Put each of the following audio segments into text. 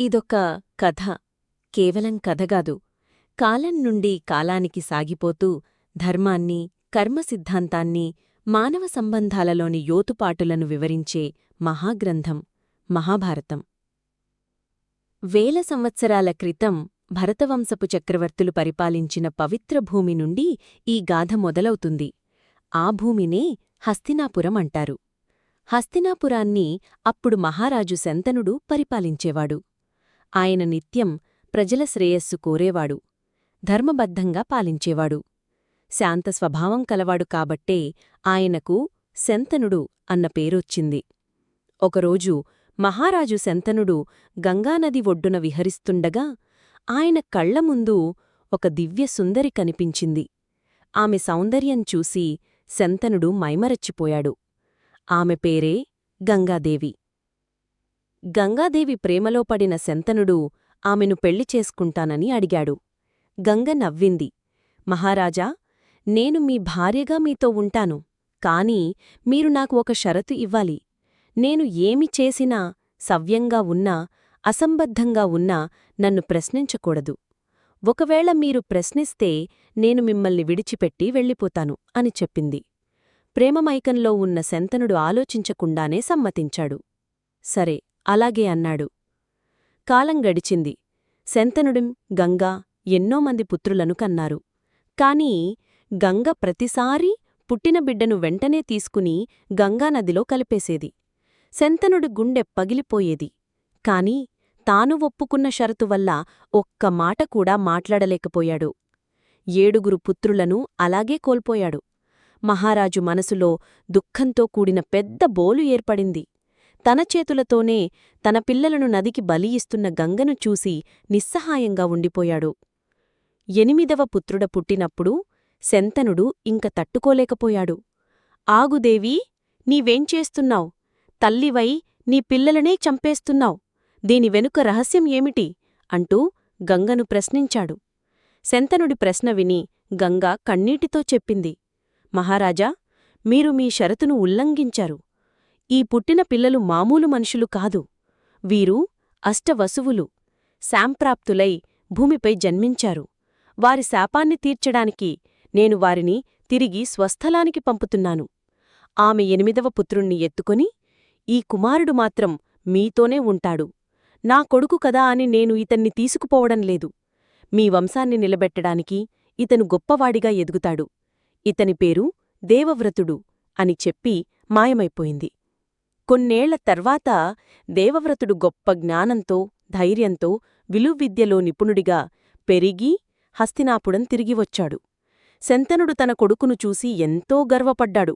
ఇదొక కథ. కేవలం కథగాదు కాలం నుండి కాలానికి సాగిపోతూ ధర్మాన్ని కర్మసిద్ధాంతాన్ని మానవ సంబంధాలలోని యోతుపాటులను వివరించే మహాగ్రంథం మహాభారతం. వేల సంవత్సరాల క్రితం భరతవంశపు చక్రవర్తులు పరిపాలించిన పవిత్ర భూమి నుండి ఈ గాథ మొదలవుతుంది. ఆ భూమినే హస్తినాపురం అంటారు. హస్తినాపురాన్ని అప్పుడు మహారాజు శంతనుడు పరిపాలించేవాడు. ఆయన నిత్యం ప్రజల శ్రేయస్సు కోరేవాడు ధర్మబద్ధంగా పాలించేవాడు. శాంత స్వభావం కలవాడు కాబట్టే ఆయనకు శంతనుడు అన్న పేరొచ్చింది. ఒకరోజు మహారాజు శంతనుడు గంగానది ఒడ్డున విహరిస్తుండగా ఆయన కళ్ళ ముందు ఒక దివ్య సుందరి కనిపించింది. ఆమె సౌందర్యం చూసి శంతనుడు మైమరచ్చిపోయాడు ఆమె పేరే గంగాదేవి. గంగాదేవి ప్రేమలో పడిన శంతనుడు ఆమెను పెళ్ళి చేసుకుంటానని అడిగాడు. గంగ నవ్వింది. మహారాజా నేను మీ భార్యగా మీతో ఉంటాను కాని మీరు నాకు ఒక షరతు ఇవ్వాలి. నేను ఏమి చేసినా సవ్యంగా ఉన్నా అసంబద్ధంగా ఉన్నా నన్ను ప్రశ్నించకూడదు. ఒకవేళ మీరు ప్రశ్నిస్తే నేను మిమ్మల్ని విడిచిపెట్టి వెళ్ళిపోతాను అని చెప్పింది. ప్రేమమైకంలో ఉన్న శంతనుడు ఆలోచించకుండానే సమ్మతించాడు. సరే అలాగే అన్నాడు. కాలం గడిచింది. శంతనుడిం గంగా ఎన్నోమంది పుత్రులను కన్నారు. కాని గంగ ప్రతిసారీ పుట్టిన బిడ్డను వెంటనే తీసుకుని గంగానదిలో కలిపేసేది. శంతనుడి గుండె పగిలిపోయేది. కాని తాను ఒప్పుకున్న షరతు వల్ల ఒక్క మాట కూడా మాట్లాడలేకపోయాడు. ఏడుగురు పుత్రులను అలాగే కోల్పోయాడు. మహారాజు మనసులో దుఃఖంతో కూడిన పెద్ద బోలు ఏర్పడింది. తన చేతులతోనే తన పిల్లలను నదికి బలియిస్తున్న గంగను చూసి నిస్సహాయంగా ఉండిపోయాడు. ఎనిమిదవ పుత్రుడ పుట్టినప్పుడు శంతనుడు ఇంక తట్టుకోలేకపోయాడు. ఆగుదేవీ నీవేం చేస్తున్నావ్? తల్లివై నీ పిల్లలనే చంపేస్తున్నావ్. దీని వెనుక రహస్యం ఏమిటి అంటూ గంగను ప్రశ్నించాడు. శంతనుడి ప్రశ్న విని గంగ కన్నీటితో చెప్పింది. మహారాజా మీరు మీ షరతును ఉల్లంఘించారు. ఈ పుట్టిన పిల్లలు మామూలు మనుషులు కాదు. వీరు అష్టవసువులు. శాంప్రాప్తులై భూమిపై జన్మించారు. వారి శాపాన్ని తీర్చడానికి నేను వారిని తిరిగి స్వస్థలానికి పంపుతున్నాను. ఆమె ఎనిమిదవ పుత్రుణ్ణి ఎత్తుకొని ఈ కుమారుడు మాత్రం మీతోనే ఉంటాడు. నా కొడుకు కదా అని నేను ఇతన్ని తీసుకుపోవడం లేదు. మీ వంశాన్ని నిలబెట్టడానికి ఇతను గొప్పవాడిగా ఎదుగుతాడు. ఇతని పేరు దేవవ్రతుడు అని చెప్పి మాయమైపోయింది. కొన్నేళ్ళ తర్వాత దేవవ్రతుడు గొప్ప జ్ఞానంతో ధైర్యంతో విలువిద్యలో నిపుణుడిగా పెరిగి హస్తినాపుడం తిరిగివచ్చాడు శంతనుడు తన కొడుకును చూసి ఎంతో గర్వపడ్డాడు.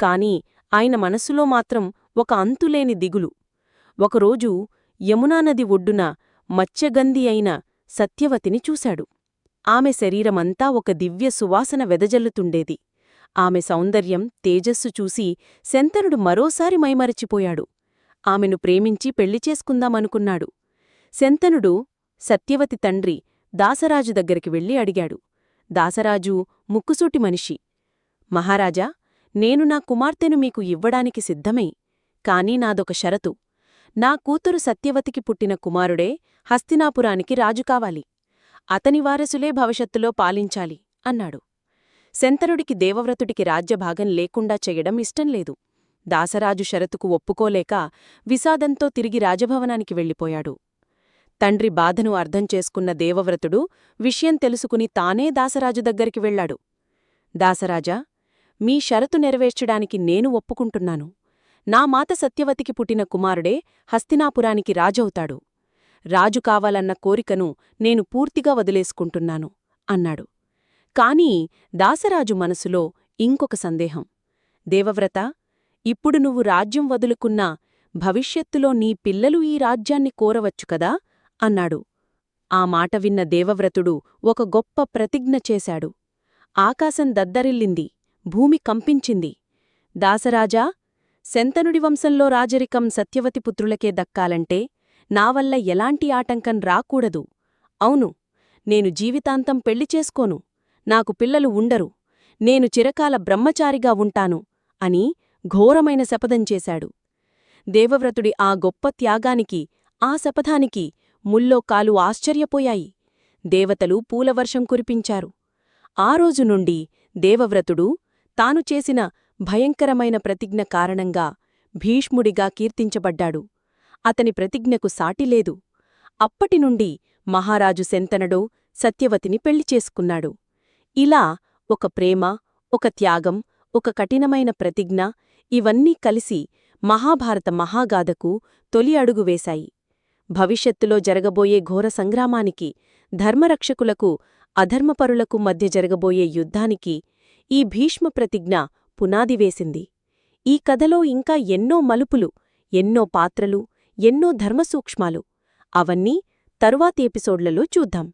కాని ఆయన మనసులో మాత్రం ఒక అంతులేని దిగులు. ఒకరోజు యమునానది ఒడ్డున మత్స్యగంధి అయిన సత్యవతిని చూశాడు. ఆమె శరీరమంతా ఒక దివ్య సువాసన వెదజల్లుతుండేది. ఆమె సౌందర్యం తేజస్సు చూసి శంతనుడు మరోసారి మైమరచిపోయాడు. ఆమెను ప్రేమించి పెళ్ళి చేసుకుందామనుకున్నాడు. శంతనుడు సత్యవతి తండ్రి దాసరాజు దగ్గరికి వెళ్ళి అడిగాడు. దాసరాజు ముక్కుసూటి మనిషి. మహారాజా నేను నా కుమార్తెను మీకు ఇవ్వడానికి సిద్ధమే కాని నాదొక షరతు. నా కూతురు సత్యవతికి పుట్టిన కుమారుడే హస్తినాపురానికి రాజు కావాలి అతని వారసులే భవిష్యత్తులో పాలించాలి అన్నాడు. శంతనుడికి దేవవ్రతుడికి రాజ్యభాగం లేకుండా చెయ్యడం ఇష్టంలేదు దాసరాజు షరతుకు ఒప్పుకోలేక విషాదంతో తిరిగి రాజభవనానికి వెళ్ళిపోయాడు. తండ్రి బాధను అర్థం చేసుకున్న దేవవ్రతుడు విషయం తెలుసుకుని తానే దాసరాజు దగ్గరికి వెళ్ళాడు దాసరాజా మీ షరతు నెరవేర్చడానికి నేను ఒప్పుకుంటున్నాను. నా మాత సత్యవతికి పుట్టిన కుమారుడే హస్తినాపురానికి రాజవుతాడు. రాజు కావాలన్న కోరికను నేను పూర్తిగా వదిలేసుకుంటున్నాను అన్నాడు. కాని దాసరాజు మనసులో ఇంకొక సందేహం. దేవవ్రత ఇప్పుడు నువ్వు రాజ్యం వదులుకున్నా భవిష్యత్తులో నీ పిల్లలు ఈ రాజ్యాన్ని కోరవచ్చు కదా? అన్నాడు. ఆ మాట విన్న దేవవ్రతుడు ఒక గొప్ప ప్రతిజ్ఞ చేశాడు. ఆకాశం దద్దరిల్లింది భూమి కంపించింది. దాసరాజా శంతనుడి వంశంలో రాజరికం సత్యవతి పుత్రులకే దక్కాలంటే నావల్ల ఎలాంటి ఆటంకం రాకూడదు. అవును నేను జీవితాంతం పెళ్ళి చేసుకోను. నాకు పిల్లలు ఉండరు. నేను చిరకాల బ్రహ్మచారిగా ఉంటాను అని ఘోరమైన శపథంచేశాడు దేవవ్రతుడి ఆ గొప్ప త్యాగానికి ఆ శపథానికి ముల్లోకాలు ఆశ్చర్యపోయాయి. దేవతలు పూలవర్షం కురిపించారు. ఆ రోజు నుండి దేవవ్రతుడు తాను చేసిన భయంకరమైన ప్రతిజ్ఞ కారణంగా భీష్ముడిగా కీర్తించబడ్డాడు. అతని ప్రతిజ్ఞకు సాటిలేదు అప్పటినుండి మహారాజు శంతనడో సత్యవతిని పెళ్ళి చేసుకున్నాడు. ఇలా ఒక ప్రేమ ఒక త్యాగం ఒక కఠినమైన ప్రతిజ్ఞ ఇవన్నీ కలిసి మహాభారత మహాగాథకు తొలి అడుగు వేశాయి. భవిష్యత్తులో జరగబోయే ఘోర సంగ్రామానికి ధర్మరక్షకులకు అధర్మపరులకు మధ్య జరగబోయే యుద్ధానికి ఈ భీష్మ ప్రతిజ్ఞ పునాది వేసింది. ఈ కథలో ఇంకా ఎన్నో మలుపులు ఎన్నో పాత్రలు ఎన్నో ధర్మసూక్ష్మాలు అవన్నీ తరువాతి ఎపిసోడ్లలో చూద్దాం.